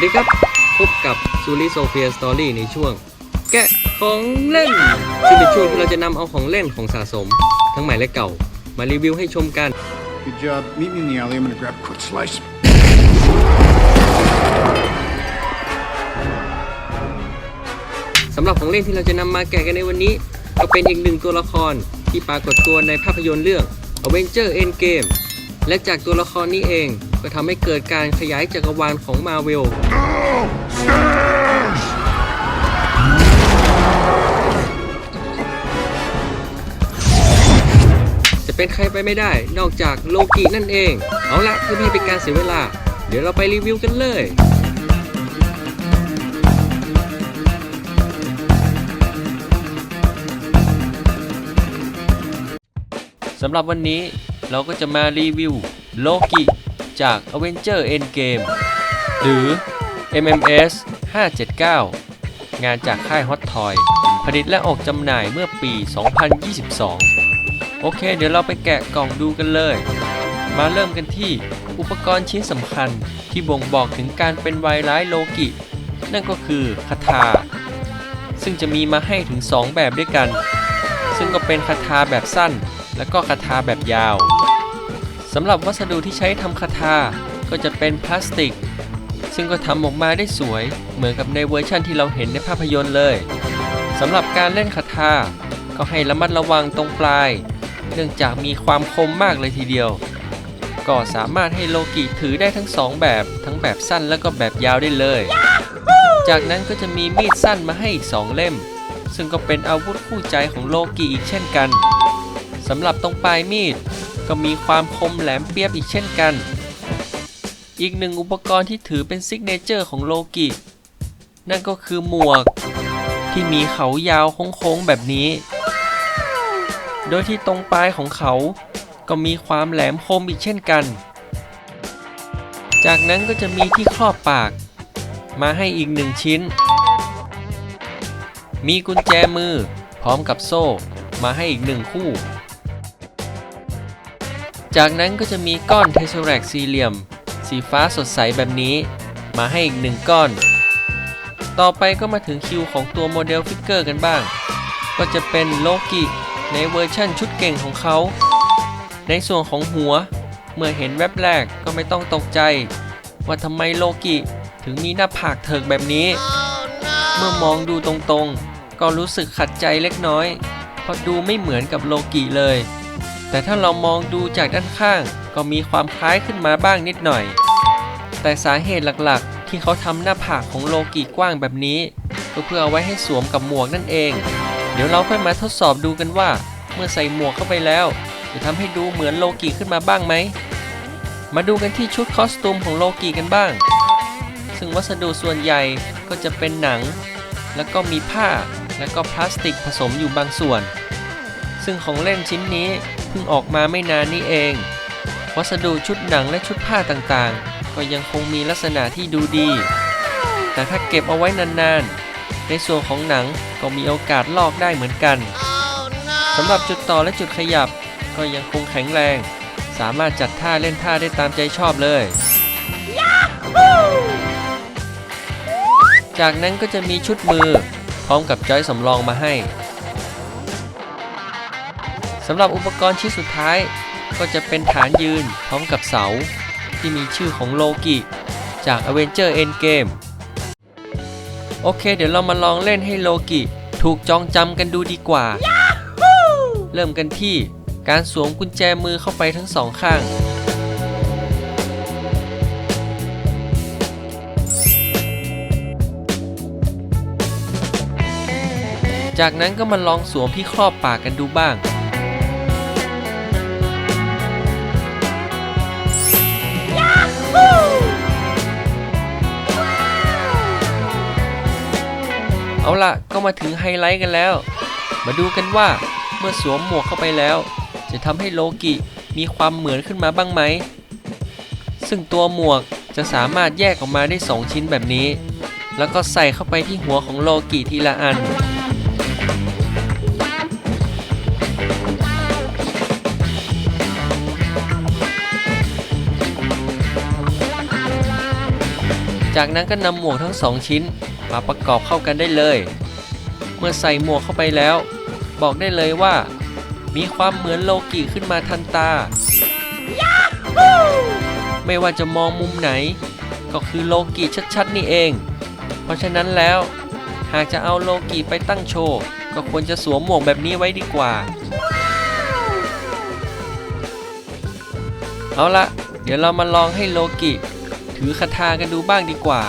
วัสดีครับ พบกับซูริโซเฟียสตอรี่ในช่วง แกะของเล่น ซึ่งเป็นช่วงที่เราจะนำเอาของเล่นของสะสม ทั้งใหม่และเก่า มารีวิวให้ชมกัน Good job. Meet me in the alley. I'm gonna grab a quick slice. สำหรับของเล่นที่เราจะนำมาแกะกันในวันนี้ ก็เป็นอีกหนึ่งตัวละครที่ปรากฏตัวในภาพยนตร์เรื่อง Avenger Endgame และจากตัวละครนี้เอง ก็ทำให้เกิดการขยายจักรวาลของ Marvel จะเป็นใครไปไม่ได้ นอกจากโลกินั่นเอง เอาละเพื่อไม่ให้เป็นการเสียเวลา เดี๋ยวเราไปรีวิวกันเลยสำหรับวันนี้เราก็จะมารีวิวโลกิ จาก Avenger Endgame หรือ MMS 579 งานจากค่าย Hot Toy ผลิตและออกจำหน่ายเมื่อปี 2022 โอเค เดี๋ยวเราไปแกะกล่องดูกันเลย มาเริ่มกันที่อุปกรณ์ชิ้นสำคัญที่บ่งบอกถึงการเป็นไวร้ายโลกิ นั่นก็คือคาถา ซึ่งจะมีมาให้ถึง 2 แบบด้วยกัน ซึ่งก็เป็นคาถาแบบสั้น และก็คาถาแบบยาว สำหรับวัสดุที่ใช้ทำคาถาก็จะเป็นพลาสติก ซึ่งก็ทำออกมาได้สวย เหมือนกับในเวอร์ชั่นที่เราเห็นในภาพยนตร์เลยสำหรับการเล่นคาถาก็ให้ระมัดระวังตรงปลาย เนื่องจากมีความคมมากเลยทีเดียว ก็สามารถให้โลกิถือได้ทั้งสองแบบ ทั้งแบบสั้นและก็แบบยาวได้เลย จากนั้นก็จะมีมีดสั้นมาให้อีกสองเล่ม ซึ่งก็เป็นอาวุธคู่ใจของโลกิอีกเช่นกันสำหรับตรงปลายมีด ก็มีความคมแหลมเปียบอีกเช่นกัน อีกหนึ่งอุปกรณ์ที่ถือเป็นซิกเนเจอร์ของโลกิ นั่นก็คือหมวก ที่มีเขายาวโค้งๆแบบนี้ โดยที่ตรงปลายของเขา ก็มีความแหลมคมอีกเช่นกัน จากนั้นก็จะมีที่ครอบปาก มาให้อีกหนึ่งชิ้น มีกุญแจมือพร้อมกับโซ่มาให้อีกหนึ่งคู่ จากนั้นก็จะมีก้อนเทสแรกสี่เหลี่ยม สีฟ้าสดใสแบบนี้ มาให้อีกหนึ่งก้อน ต่อไปก็มาถึงคิวของตัวโมเดลฟิกเกอร์กันบ้าง ก็จะเป็นโลกิในเวอร์ชั่นชุดเก่งของเขา ในส่วนของหัว เมื่อเห็นแวบแรกก็ไม่ต้องตกใจ ว่าทำไมโลกิถึงมีหน้าผากเถิกแบบนี้ เมื่อมองดูตรงๆ ก็รู้สึกขัดใจเล็กน้อย เพราะดูไม่เหมือนกับโลกิเลย แต่ถ้าเรามองดูจากด้านข้าง ก็มีความคล้ายขึ้นมาบ้างนิดหน่อย แต่สาเหตุหลักๆ ที่เขาทำหน้าผากของโลกิกว้างแบบนี้ ก็เพื่อเอาไว้ให้สวมกับหมวกนั่นเอง เดี๋ยวเราค่อยมาทดสอบดูกันว่า เมื่อใส่หมวกเข้าไปแล้วจะทำให้ดูเหมือนโลกิขึ้นมาบ้างไหม มาดูกันที่ชุดคอสตูมของโลกิกันบ้าง ซึ่งวัสดุส่วนใหญ่ก็จะเป็นหนัง แล้วก็มีผ้า แล้วก็พลาสติกผสมอยู่บางส่วน ซึ่งของเล่นชิ้นนี้เพิ่งออกมาไม่นานนี้เอง วัสดุชุดหนังและชุดผ้าต่างๆ ก็ยังคงมีลักษณะที่ดูดี แต่ถ้าเก็บเอาไว้นานๆ ในส่วนของหนังก็มีโอกาสลอกได้เหมือนกันสำหรับจุดต่อและจุดขยับก็ยังคงแข็งแรง สามารถจัดท่าเล่นท่าได้ตามใจชอบเลยจากนั้นก็จะมีชุดมือ พร้อมกับจอยสำรองมาให้ำหรับอุปกรณ์ชิ้นสุดท้าย ก็จะเป็นฐานยืนพร้อมกับเสา ที่มีชื่อของโลกิ จาก Avenger Endgame โอเค เดี๋ยวเรามาลองเล่นให้โลกิ ถูกจองจำกันดูดีกว่า เริ่มกันที่การสวมกุญแจมือเข้าไปทั้งสองข้างจากนั้นก็มาลองสวมที่ครอบปากกันดูบ้าง เอาล่ะก็มาถึงไฮไลท์กันแล้ว มาดูกันว่าเมื่อสวมหมวกเข้าไปแล้ว จะทำให้โลกิมีความเหมือนขึ้นมาบ้างไหม ซึ่งตัวหมวกจะสามารถแยกออกมาได้ 2 ชิ้นแบบนี้ แล้วก็ใส่เข้าไปที่หัวของโลกิทีละอัน จจากนั้นก็นำหมวกทั้งสองชิ้น มาประกอบเข้ากันได้เลย เมื่อใส่หมวกเข้าไปแล้ว บอกได้เลยว่า มีความเหมือนโลกิขึ้นมาทันตา ไม่ว่าจะมองมุมไหน ก็คือโลกิชัดๆนี่เอง เพราะฉะนั้นแล้ว หากจะเอาโลกิไปตั้งโชว์ ก็ควรจะสวมหมวกแบบนี้ไว้ดีกว่า เอาละเดี๋ยวเรามาลองให้โลกิ ถือคาถากันดูบ้างดีกว่า